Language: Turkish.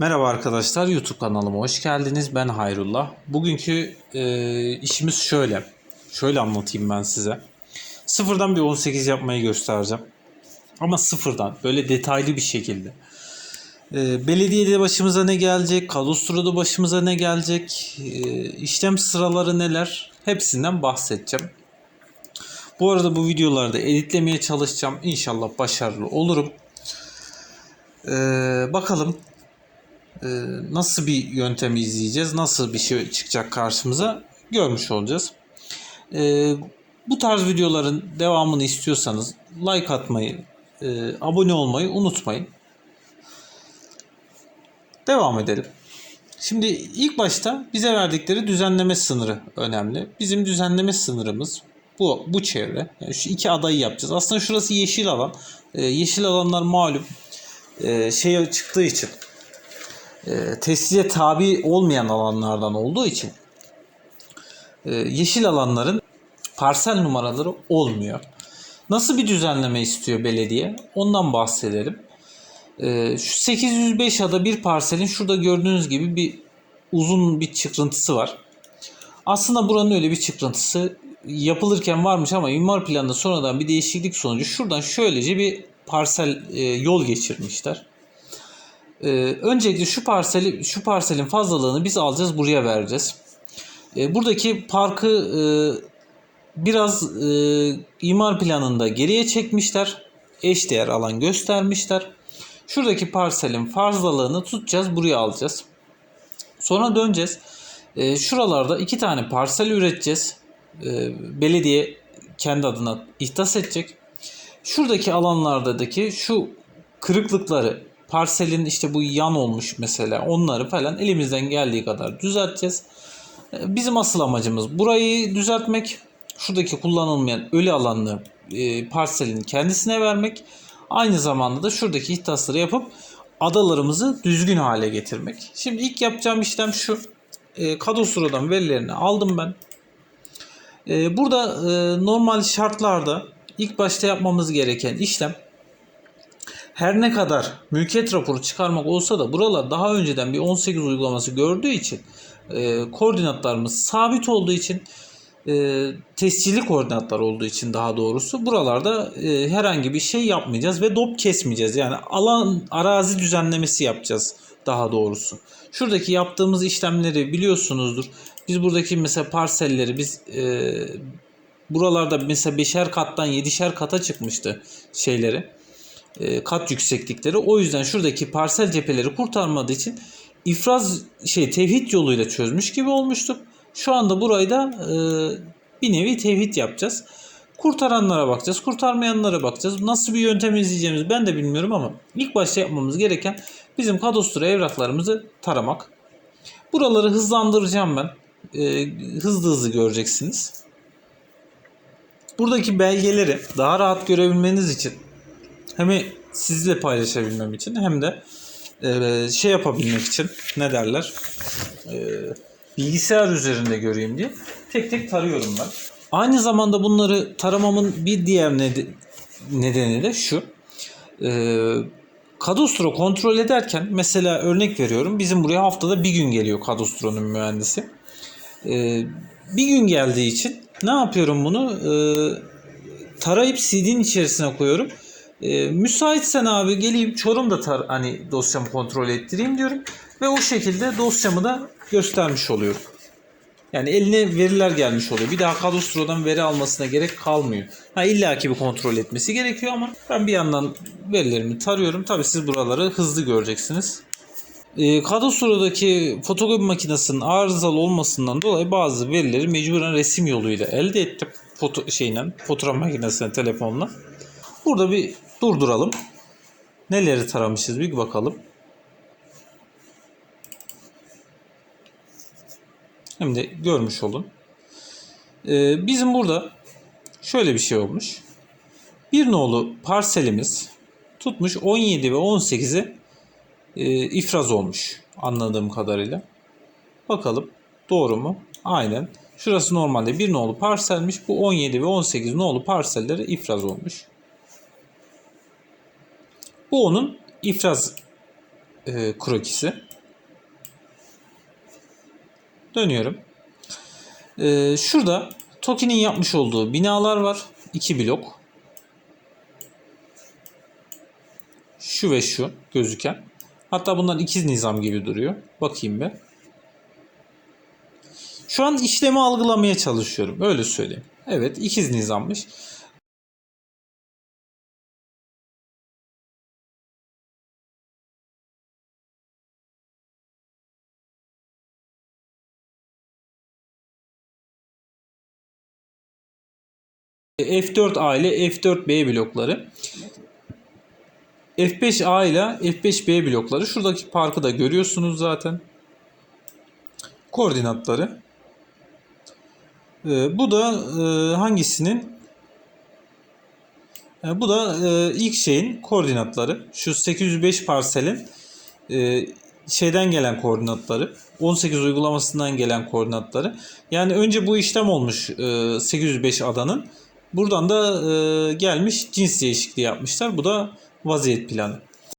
Merhaba arkadaşlar YouTube kanalıma hoş geldiniz. Ben Hayrullah. Bugünkü e, işimiz şöyle. Şöyle anlatayım ben size. Sıfırdan bir 18 yapmayı göstereceğim. Ama sıfırdan böyle detaylı bir şekilde. E, belediyede başımıza ne gelecek? Kadastroda başımıza ne gelecek? E, işlem sıraları neler? Hepsinden bahsedeceğim. Bu arada bu videoları da editlemeye çalışacağım. İnşallah başarılı olurum. E, bakalım nasıl bir yöntemi izleyeceğiz, nasıl bir şey çıkacak karşımıza görmüş olacağız. E, bu tarz videoların devamını istiyorsanız like atmayı, e, abone olmayı unutmayın. Devam edelim. Şimdi ilk başta bize verdikleri düzenleme sınırı önemli. Bizim düzenleme sınırımız bu bu çevre. Yani şu iki adayı yapacağız. Aslında şurası yeşil alan. E, yeşil alanlar malum e, şey çıktığı için e, tescile tabi olmayan alanlardan olduğu için e, yeşil alanların parsel numaraları olmuyor. Nasıl bir düzenleme istiyor belediye? Ondan bahsedelim. E, şu 805 ada bir parselin şurada gördüğünüz gibi bir uzun bir çıkıntısı var. Aslında buranın öyle bir çıkıntısı yapılırken varmış ama imar planında sonradan bir değişiklik sonucu şuradan şöylece bir parsel e, yol geçirmişler. Ee, öncelikle şu parseli şu parselin fazlalığını biz alacağız buraya vereceğiz. Ee, buradaki parkı e, biraz e, imar planında geriye çekmişler. Eşdeğer alan göstermişler. Şuradaki parselin fazlalığını tutacağız buraya alacağız. Sonra döneceğiz. E, şuralarda iki tane parsel üreteceğiz. E, belediye kendi adına ihtas edecek. Şuradaki alanlardaki şu kırıklıkları parselin işte bu yan olmuş mesela onları falan elimizden geldiği kadar düzelteceğiz. Ee, Bizim asıl amacımız burayı düzeltmek. Şuradaki kullanılmayan ölü alanını e, parselin kendisine vermek. Aynı zamanda da şuradaki ihtasları yapıp adalarımızı düzgün hale getirmek. Şimdi ilk yapacağım işlem şu. E, kadastrodan verilerini aldım ben. E, burada e, normal şartlarda ilk başta yapmamız gereken işlem her ne kadar mülkiyet raporu çıkarmak olsa da buralar daha önceden bir 18 uygulaması gördüğü için e, koordinatlarımız sabit olduğu için e, tescilli koordinatlar olduğu için daha doğrusu buralarda e, herhangi bir şey yapmayacağız ve dop kesmeyeceğiz. Yani alan arazi düzenlemesi yapacağız daha doğrusu. Şuradaki yaptığımız işlemleri biliyorsunuzdur. Biz buradaki mesela parselleri biz e, buralarda mesela beşer kattan yedişer kata çıkmıştı şeyleri kat yükseklikleri. O yüzden şuradaki parsel cepheleri kurtarmadığı için ifraz şey tevhid yoluyla çözmüş gibi olmuştuk. Şu anda burayı da e, bir nevi tevhid yapacağız. Kurtaranlara bakacağız, kurtarmayanlara bakacağız. Nasıl bir yöntem izleyeceğimizi ben de bilmiyorum ama ilk başta yapmamız gereken bizim kadastro evraklarımızı taramak. Buraları hızlandıracağım ben. E, hızlı hızlı göreceksiniz. Buradaki belgeleri daha rahat görebilmeniz için hem sizle paylaşabilmem için hem de e, şey yapabilmek için ne derler e, bilgisayar üzerinde göreyim diye tek tek tarıyorum ben. Aynı zamanda bunları taramamın bir diğer ned- nedeni de şu. E, kadastro kontrol ederken mesela örnek veriyorum bizim buraya haftada bir gün geliyor kadastronun mühendisi. Bir gün geldiği için ne yapıyorum bunu? Tarayıp CD'nin içerisine koyuyorum. E, müsaitsen abi geleyim Çorum'da tar hani dosyamı kontrol ettireyim diyorum. Ve o şekilde dosyamı da göstermiş oluyorum. Yani eline veriler gelmiş oluyor. Bir daha kadastrodan veri almasına gerek kalmıyor. Ha illaki bir kontrol etmesi gerekiyor ama ben bir yandan verilerimi tarıyorum. Tabii siz buraları hızlı göreceksiniz. E, kadastrodaki fotokopi makinesinin arızalı olmasından dolayı bazı verileri mecburen resim yoluyla elde ettim. Foto şeyle, fotoğraf makinesine, telefonla. Burada bir durduralım. Neleri taramışız bir bakalım. Hem de görmüş olun. Ee, bizim burada şöyle bir şey olmuş. Bir nolu parselimiz tutmuş 17 ve 18'e e, ifraz olmuş anladığım kadarıyla. Bakalım doğru mu? Aynen. Şurası normalde bir nolu parselmiş. Bu 17 ve 18 nolu parselleri ifraz olmuş. Bu onun ifraz e, krokisi. Dönüyorum. E, şurada Toki'nin yapmış olduğu binalar var. 2 blok. Şu ve şu gözüken. Hatta bunlar ikiz nizam gibi duruyor. Bakayım be. Şu an işlemi algılamaya çalışıyorum. Öyle söyleyeyim. Evet ikiz nizammış. F4A ile F4B blokları. F5A ile F5B blokları. Şuradaki parkı da görüyorsunuz zaten. Koordinatları. Ee, bu da e, hangisinin? E, bu da e, ilk şeyin koordinatları. Şu 805 parselin e, şeyden gelen koordinatları. 18 uygulamasından gelen koordinatları. Yani önce bu işlem olmuş e, 805 adanın. Buradan da e, gelmiş cins değişikliği yapmışlar. Bu da vaziyet planı.